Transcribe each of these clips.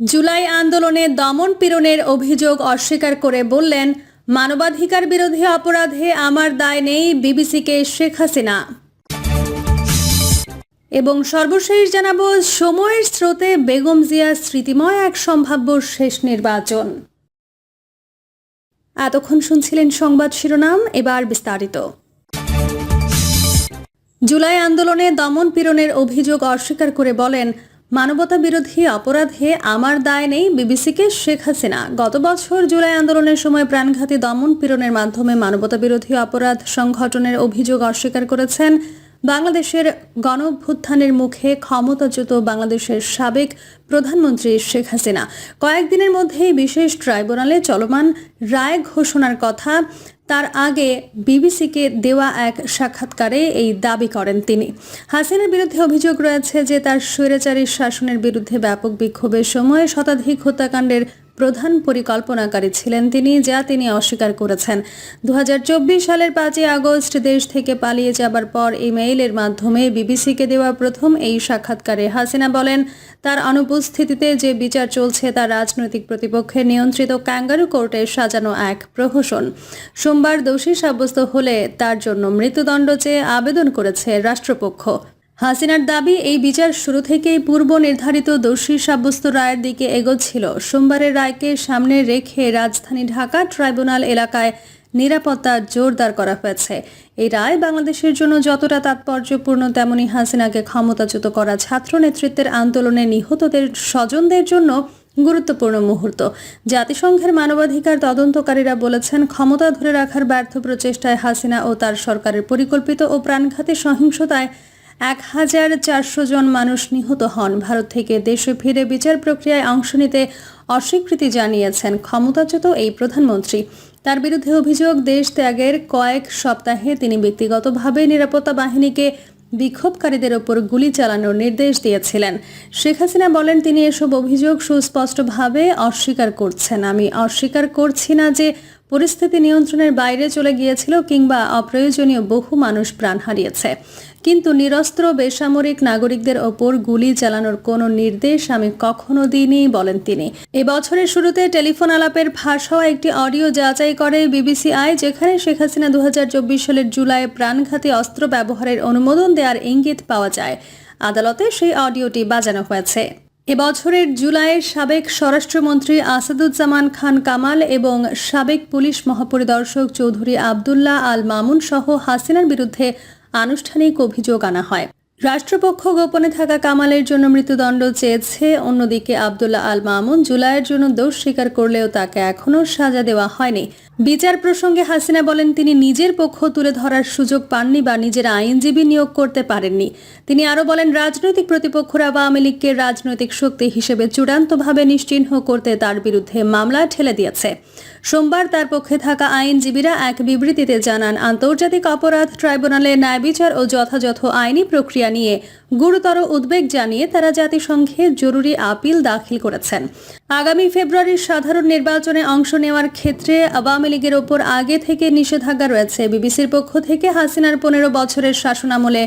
জুলাই আন্দোলনে দমন পীড়নের অভিযোগ অস্বীকার করে বললেন, মানবাধিকার বিরোধী অপরাধে আমার দায় নেই বিবিসিকে শেখ হাসিনা। এবং সর্বশেষ জানাব, সময়ের স্রোতে বেগম জিয়া স্মৃতিময় এক সম্ভাব্য শেষ নির্বাচন। এতক্ষণ শুনছিলেন সংবাদ শিরোনাম, এবার বিস্তারিত। জুলাই আন্দোলনে দমন পীড়নের অভিযোগ অস্বীকার করে বলেন মানবতা বিরোধী অপরাধে আমার দায় নেই বিবিসিকে শেখ হাসিনা। গত বছর জুলাই আন্দোলনের সময় প্রাণঘাতী দমন পীড়নের মাধ্যমে মানবতা বিরোধী অপরাধ সংঘটনের অভিযোগ অস্বীকার করেছেন বাংলাদেশের গণভ্যুত্থানের মুখে ক্ষমতাচ্যুত বাংলাদেশের সাবেক প্রধানমন্ত্রী শেখ হাসিনা। কয়েকদিনের মধ্যেই বিশেষ ট্রাইব্যুনালে চলমান রায় ঘোষণার কথা তার আগে বিবিসিকে দেওয়া এক সাক্ষাৎকারে এই দাবি করেন তিনি। হাসিনার বিরুদ্ধে অভিযোগ রয়েছে যে তার স্বৈরাচারী শাসনের বিরুদ্ধে ব্যাপক বিক্ষোভের সময় শতাধিক হত্যাকাণ্ডের প্রধান পরিকল্পনাকারী ছিলেন তিনি, যা তিনি অস্বীকার করেছেন। দু হাজার চব্বিশ সালের পাঁচই আগস্ট দেশ থেকে পালিয়ে যাবার পর ইমেইলের মাধ্যমে বিবিসিকে দেওয়া প্রথম এই সাক্ষাৎকারে হাসিনা বলেন, তার অনুপস্থিতিতে যে বিচার চলছে তা রাজনৈতিক প্রতিপক্ষের নিয়ন্ত্রিত ক্যাঙ্গারু কোর্টে সাজানো এক প্রহসন। সোমবার দোষী সাব্যস্ত হলে তার জন্য মৃত্যুদণ্ড চেয়ে আবেদন করেছে রাষ্ট্রপক্ষ। হাসিনার দাবি, এই বিচার শুরু থেকেই পূর্ব নির্ধারিত দোষী সাব্যস্ত রায়ের দিকে এগোচ্ছিল। সোমবারের রায়কে সামনে রেখে রাজধানী ঢাকা ট্রাইব্যুনাল এলাকায় নিরাপত্তা জোরদার করা হয়েছে। এই রায় বাংলাদেশের জন্য যতটা তাৎপর্যপূর্ণ, তেমনি হাসিনাকে ক্ষমতাচ্যুত করা ছাত্র নেতৃত্বের আন্দোলনে নিহতদের স্বজনদের জন্য গুরুত্বপূর্ণ মুহূর্ত। জাতিসংঘের মানবাধিকার তদন্তকারীরা বলেছেন, ক্ষমতা ধরে রাখার ব্যর্থ প্রচেষ্টায় হাসিনা ও তার সরকারের পরিকল্পিত ও প্রাণঘাতী সহিংসতায় এক হাজার চারশো জন মানুষ নিহত হন। ভারত থেকে দেশে ফিরে বিচার প্রক্রিয়ায় অংশ নিতে অস্বীকৃতি জানিয়েছেন ক্ষমতাচ্যুত এই প্রধানমন্ত্রী। তার বিরুদ্ধে অভিযোগ, দেশ ত্যাগের কয়েক সপ্তাহে তিনি ব্যক্তিগতভাবে নিরাপত্তা বাহিনীকে বিক্ষোভকারীদের ওপর গুলি চালানোর নির্দেশ দিয়েছিলেন। শেখ হাসিনা বলেন, তিনি এসব অভিযোগ সুস্পষ্টভাবে অস্বীকার করছেন। আমি অস্বীকার করছি না যে পরিস্থিতি নিয়ন্ত্রণের বাইরে চলে গিয়েছিল কিংবা অপ্রয়োজনীয় বহু মানুষ প্রাণ হারিয়েছে। কিন্তু নিরস্ত্র, বেসামরিক নাগরিকদের ওপর গুলি চালানোর কোনো নির্দেশ আমি কখনো দিইনি বলেন তিনি। এবছরের শুরুতে টেলিফোন আলাপের ফাঁস হওয়া একটি অডিও যাচাই করে বিবিসিআই, যেখানে শেখ হাসিনা দু হাজার চব্বিশ সালের জুলাই প্রাণঘাতী অস্ত্র ব্যবহারের অনুমোদন দেওয়ার ইঙ্গিত পাওয়া যায়। আদালতে সেই অডিওটি বাজানো হয়েছে। এবছরের জুলাইয়ের সাবেক স্বরাষ্ট্রমন্ত্রী আসাদুজ্জামান খান কামাল এবং সাবেক পুলিশ মহাপরিদর্শক চৌধুরী আবদুল্লাহ আল মামুন সহ হাসিনার বিরুদ্ধে আনুষ্ঠানিক অভিযোগ আনা হয়। রাষ্ট্রপক্ষ গোপনে থাকা কামালের জন্য মৃত্যুদণ্ড চেয়েছে। অন্যদিকে আবদুল্লাহ আল মামুন জুলাইয়ের জন্য দোষ স্বীকার করলেও তাকে এখনও সাজা দেওয়া হয়নি। বিচার প্রসঙ্গে হাসিনা বলেন, তিনি নিজের পক্ষ তুলে ধরার সুযোগ পাননি বা নিজের আইনজীবী নিয়োগ করতে পারেননি। তিনি আরও বলেন, রাজনৈতিক প্রতিপক্ষরা আওয়ামী লীগকে রাজনৈতিক শক্তি হিসেবে চূড়ান্তভাবে নিশ্চিহ্ন করতে তার বিরুদ্ধে মামলা ঠেলে দিয়েছে। সোমবার তার পক্ষে থাকা আইনজীবীরা এক বিবৃতিতে জানান, আন্তর্জাতিক অপরাধ ট্রাইব্যুনালে ন্যায় বিচার ও যথাযথ আইনি প্রক্রিয়া নিয়ে গুরুতর উদ্বেগ জানিয়ে তারা জাতিসংঘে জরুরি আপিল দাখিল করেছেন। আগামী ফেব্রুয়ারির সাধারণ নির্বাচনে অংশ নেওয়ার ক্ষেত্রে আওয়ামী লীগের ওপর আগে থেকে নিষেধাজ্ঞা রয়েছে। বিবিসির পক্ষ থেকে হাসিনার পনেরো বছরের শাসনামলে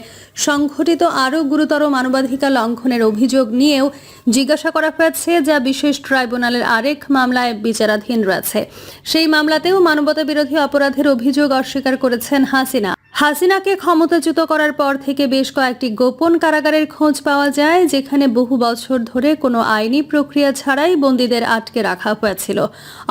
সংঘটিত আরও গুরুতর মানবাধিকার লঙ্ঘনের অভিযোগ নিয়েও জিজ্ঞাসা করা হয়েছে, যা বিশেষ ট্রাইব্যুনালের আরেক মামলায় বিচারাধীন রয়েছে। সেই মামলাতেও মানবতা বিরোধী অপরাধের অভিযোগ অস্বীকার করেছেন হাসিনা। হাসিনাকে ক্ষমতাচ্যুত করার পর থেকে বেশ কয়েকটি গোপন কারাগারের খোঁজ পাওয়া যায়, যেখানে বহু বছর ধরে কোনো আইনি প্রক্রিয়া ছাড়াই বন্দীদের আটকে রাখা হয়েছিল।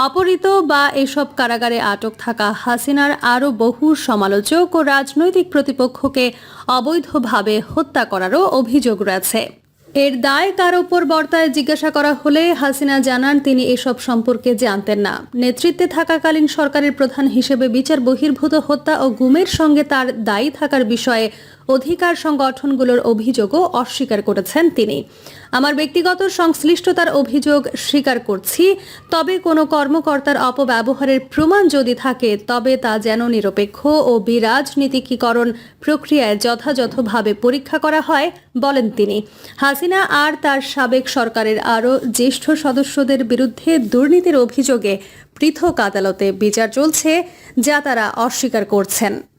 অপহৃত বা এসব কারাগারে আটক থাকা হাসিনার আরও বহু সমালোচক ও রাজনৈতিক প্রতিপক্ষকে অবৈধভাবে হত্যা করারও অভিযোগ রয়েছে। এর দায় কার ওপর বর্তায় জিজ্ঞাসা করা হলে হাসিনা জানান, তিনি এসব সম্পর্কে জানতেন না। নেতৃত্বে থাকাকালীন সরকারের প্রধান হিসেবে বিচার বহির্ভূত হত্যা ও গুমের সঙ্গে তার দায়ী থাকার বিষয়ে অধিকার সংগঠনগুলোর অভিযোগও অস্বীকার করেছেন তিনি। আমার ব্যক্তিগত সংশ্লিষ্টতার অভিযোগ স্বীকার করছি, তবে কোনো কর্মকর্তার অপব্যবহারের প্রমাণ যদি থাকে, তবে তা যেন নিরপেক্ষ ও বিরাজনীতিকীকরণ প্রক্রিয়ায় যথাযথভাবে পরীক্ষা করা হয়, বলেন তিনি। হাসিনা আর তার সাবেক সরকারের আরও জ্যেষ্ঠ সদস্যদের বিরুদ্ধে দুর্নীতির অভিযোগে পৃথক আদালতে বিচার চলছে, যা তারা অস্বীকার করছেন।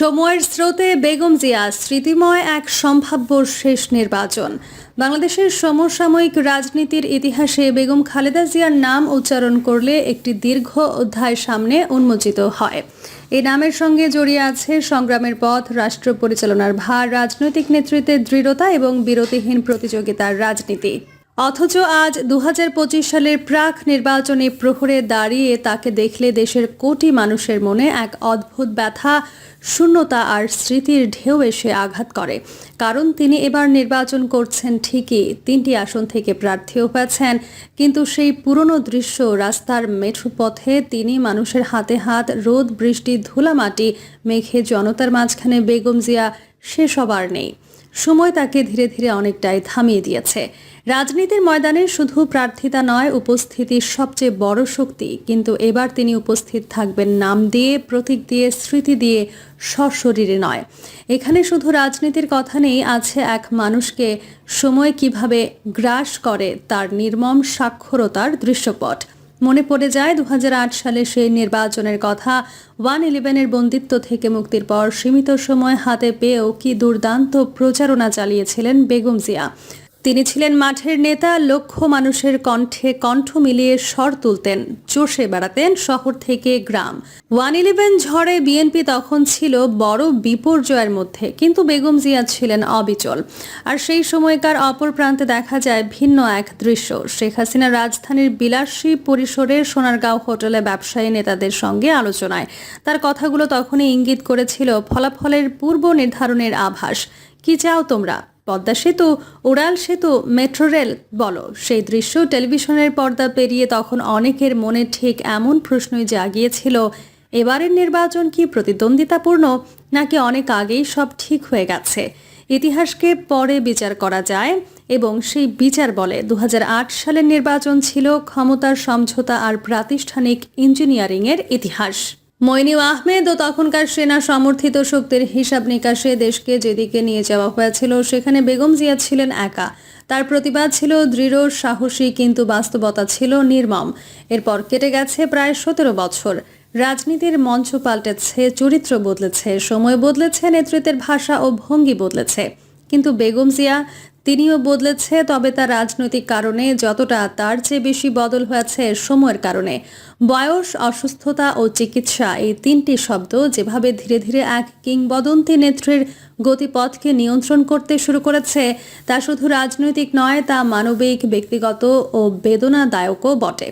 সময়ের স্রোতে বেগম জিয়া স্মৃতিময় এক সম্ভাব্য শেষ নির্বাচন। বাংলাদেশের সমসাময়িক রাজনীতির ইতিহাসে বেগম খালেদা জিয়ার নাম উচ্চারণ করলে একটি দীর্ঘ অধ্যায় সামনে উন্মোচিত হয়। এই নামের সঙ্গে জড়িয়ে আছে সংগ্রামের পথ, রাষ্ট্র পরিচালনার ভার, রাজনৈতিক নেতৃত্বের দৃঢ়তা এবং বিরতিহীন প্রতিযোগিতার রাজনীতি। অথচ আজ দু হাজার পঁচিশ সালের প্রাক নির্বাচনী প্রহরে দাঁড়িয়ে তাকে দেখলে দেশের কোটি মানুষের মনে এক অদ্ভুত ব্যথা, শূন্যতা আর স্মৃতির ঢেউ এসে আঘাত করে। কারণ তিনি এবার নির্বাচন করছেন ঠিকই, তিনটি আসন থেকে প্রার্থীও হয়েছেন, কিন্তু সেই পুরনো দৃশ্য রাস্তার মেঠো পথে তিনি মানুষের হাতে হাত, রোদ, বৃষ্টি, ধুলামাটি মেঘে জনতার মাঝখানে বেগম জিয়া, সে সবার নেই। সময় তাকে ধীরে ধীরে অনেকটাই থামিয়ে দিয়েছে। রাজনীতির ময়দানে শুধু প্রার্থিতা নয়, উপস্থিতির সবচেয়ে বড় শক্তি। কিন্তু এবার তিনি উপস্থিত থাকবেন নাম দিয়ে, প্রতীক দিয়ে, স্মৃতি দিয়ে, সশরীরে নয়। এখানে শুধু রাজনীতির কথা নেই, আছে এক মানুষকে সময় কীভাবে গ্রাস করে তার নির্মম সাক্ষরতার দৃশ্যপট। মনে পড়ে যায় দু হাজার আট সালে সেই নির্বাচনের কথা। ওয়ান ইলেভেনের বন্দিত্ব থেকে মুক্তির পর সীমিত সময় হাতে পেয়েও কি দুর্দান্ত প্রচারণা চালিয়েছিলেন বেগম জিয়া। তিনি ছিলেন মাঠের নেতা লক্ষ মানুষের কণ্ঠে কণ্ঠ মিলিয়ে স্বর তুলতেন চষে বেড়াতেন শহর থেকে গ্রাম। ওয়ান ইলেভেন ঝড়ে বিএনপি তখন ছিল বড় বিপর্যয়ের মধ্যে, কিন্তু বেগম জিয়া ছিলেন অবিচল। আর সেই সময়কার অপর প্রান্তে দেখা যায় ভিন্ন এক দৃশ্য। শেখ হাসিনা রাজধানীর বিলাসী পরিসরের সোনারগাঁও হোটেলে ব্যবসায়ী নেতাদের সঙ্গে আলোচনায়। তার কথাগুলো তখনই ইঙ্গিত করেছিল ফলাফলের পূর্ব নির্ধারণের আভাস। কি চাও তোমরা? পদ্মা সেতু, উড়াল সেতু, মেট্রো রেল, বলো। সেই দৃশ্য টেলিভিশনের পর্দা পেরিয়ে তখন অনেকের মনে ঠিক এমন প্রশ্নই জাগিয়েছিল, এবারের নির্বাচন কি প্রতিদ্বন্দ্বিতাপূর্ণ, নাকি অনেক আগেই সব ঠিক হয়ে গেছে? ইতিহাসকে পরে বিচার করা যায়, এবং সেই বিচার বলে দু হাজার আট সালের নির্বাচন ছিল ক্ষমতার সমঝোতা আর প্রাতিষ্ঠানিক ইঞ্জিনিয়ারিংয়ের ইতিহাস। মইনু আহমেদ ও তখনকার সেনা সমর্থিত শক্তির হিসাব নিকাশে দেশকে যেদিকে নিয়ে যাওয়া হয়েছিল, সেখানে বেগম জিয়া ছিলেন একা। তার প্রতিবাদ ছিল দৃঢ়, সাহসী কিন্তু বাস্তবতা ছিল নির্মম। এরপর কেটে গেছে প্রায় সতেরো বছর। রাজনীতির মঞ্চ পাল্টেছে, চরিত্র বদলেছে, সময় বদলেছে, নেতৃত্বের ভাষা ও ভঙ্গি বদলেছে। কিন্তু বেগম জিয়া তিনিও বদলেছে, তবে তার রাজনৈতিক কারণে যতটা তার চেয়ে বেশি বদল হয়েছে সময়ের কারণে। বয়স, অসুস্থতা ও চিকিৎসা এই তিনটি শব্দ যেভাবে ধীরে ধীরে এক কিংবদন্তি নেত্রীর গতিপথকে নিয়ন্ত্রণ করতে শুরু করেছে, তা শুধু রাজনৈতিক নয়, তা মানবিক, ব্যক্তিগত ও বেদনাদায়কও বটে।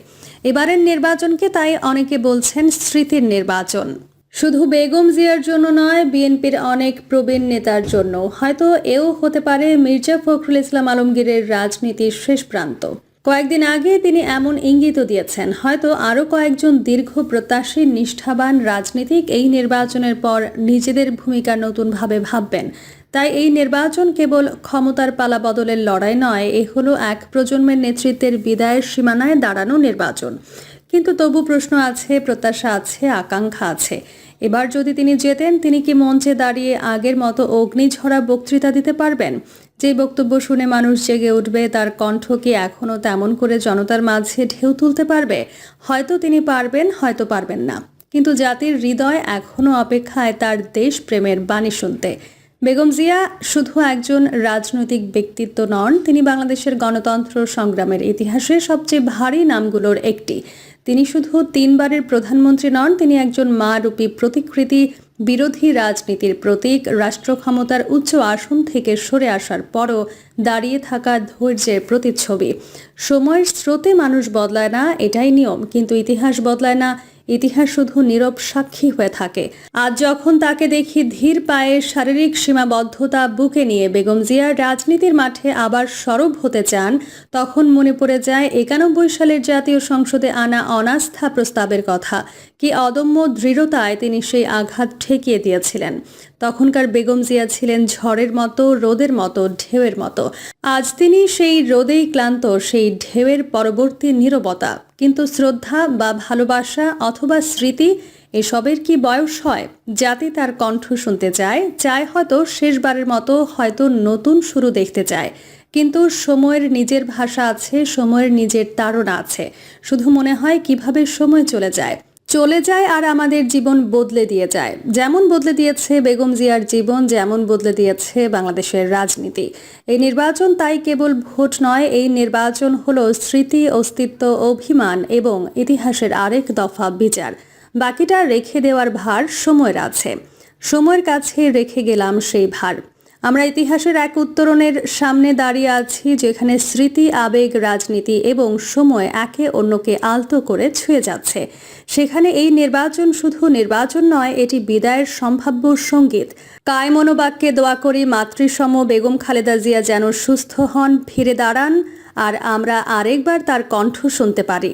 এবারের নির্বাচনকে তাই অনেকে বলছেন স্মৃতির নির্বাচন। শুধু বেগম জিয়ার জন্য নয়, বিএনপির অনেক প্রবীণ নেতার জন্য হয়তো এও হতে পারে মির্জা ফখরুল ইসলাম আলমগীরের রাজনীতির শেষ প্রান্ত। কয়েকদিন আগে তিনি এমন ইঙ্গিতও দিয়েছেন, হয়তো আরও কয়েকজন দীর্ঘ প্রত্যাশী নিষ্ঠাবান রাজনীতিক এই নির্বাচনের পর নিজেদের ভূমিকা নতুনভাবে ভাববেন। তাই এই নির্বাচন কেবল ক্ষমতার পালা বদলের লড়াই নয়, এ হলো এক প্রজন্মের নেতৃত্বের বিদায়ের সীমানায় দাঁড়ানো নির্বাচন। কিন্তু তবু প্রশ্ন আছে, প্রত্যাশা আছে, আকাঙ্ক্ষা আছে। এবার যদি তিনি যেতেন তিনি কি মঞ্চে দাঁড়িয়ে আগের মতো অগ্নিঝরা বক্তৃতা দিতে পারবেন? যে বক্তব্য শুনে মানুষ জেগে উঠবে, তার কণ্ঠ কি এখনও তেমন করে জনতার মাঝে ঢেউ তুলতে পারবে? হয়তো তিনি পারবেন, হয়তো পারবেন না। কিন্তু জাতির হৃদয় এখনও অপেক্ষায় তার দেশপ্রেমের বাণী শুনতে। বেগম জিয়া শুধু একজন রাজনৈতিক ব্যক্তিত্ব নন, তিনি বাংলাদেশের গণতন্ত্র সংগ্রামের ইতিহাসে সবচেয়ে ভারী নামগুলোর একটি। তিনি শুধু তিনবারের প্রধানমন্ত্রী নন, তিনি একজন মা রূপী প্রতিকৃতি, বিরোধী রাজনীতির প্রতীক রাষ্ট্র ক্ষমতার উচ্চ আসন থেকে সরে আসার পরও দাঁড়িয়ে থাকা ধৈর্যের প্রতিচ্ছবি। সময়ের স্রোতে মানুষ বদলায় না, এটাই নিয়ম, কিন্তু ইতিহাস বদলায় না ইতিহাস শুধু নীরব সাক্ষী হয়ে থাকে। আজ যখন তাকে দেখি ধীর পায়ে শারীরিক সীমাবদ্ধতা বুকে নিয়ে বেগম জিয়া রাজনীতির মাঠে আবার সরব হতে চান, তখন মনে পড়ে যায় একানব্বই সালের জাতীয় সংসদে আনা অনাস্থা প্রস্তাবের কথা। কি অদম্য দৃঢ়তায় তিনি সেই আঘাত ঠেকিয়ে দিয়েছিলেন। তখনকার বেগম জিয়া ছিলেন ঝড়ের মতো, রোদের মতো, ঢেউয়ের মতো। আজ তিনি সেই রোদেই ক্লান্ত, সেই ঢেউয়ের পরবর্তী নীরবতা। কিন্তু শ্রদ্ধা বা ভালোবাসা অথবা স্মৃতি এসবের কি বয়স হয়? জাতি তার কণ্ঠ শুনতে চায় চায় হয়তো শেষবারের মতো, হয়তো নতুন শুরু দেখতে চায়। কিন্তু সময়ের নিজের ভাষা আছে, সময়ের নিজের তাড়না আছে। শুধু মনে হয় কীভাবে সময় চলে যায়। চলে যায় আর আমাদের জীবন বদলে দিয়ে যায়। যেমন বদলে দিয়েছে বেগম জিয়ার জীবন, যেমন বদলে দিয়েছে বাংলাদেশের রাজনীতি। এই নির্বাচন তাই কেবল ভোট নয়, এই নির্বাচন হলো স্মৃতি, অস্তিত্ব, অভিমান এবং ইতিহাসের আরেক দফা বিচার। বাকিটা রেখে দেওয়ার ভার সময়ের আছে। সময়ের কাছে রেখে গেলাম সেই ভার। আমরা ইতিহাসের এক উত্তরণের সামনে দাঁড়িয়ে আছি, যেখানে স্মৃতি, আবেগ, রাজনীতি এবং সময় একে অন্যকে আলতো করে ছুঁয়ে যাচ্ছে। সেখানে এই নির্বাচন শুধু নির্বাচন নয়, এটি বিদায়ের সম্ভাব্য সংগীত। কায় মনোবাক্যে দোয়া করি, মাতৃসম বেগম খালেদা জিয়া যেন সুস্থ হন, ফিরে দাঁড়ান, আর আমরা আরেকবার তার কণ্ঠ শুনতে পারি।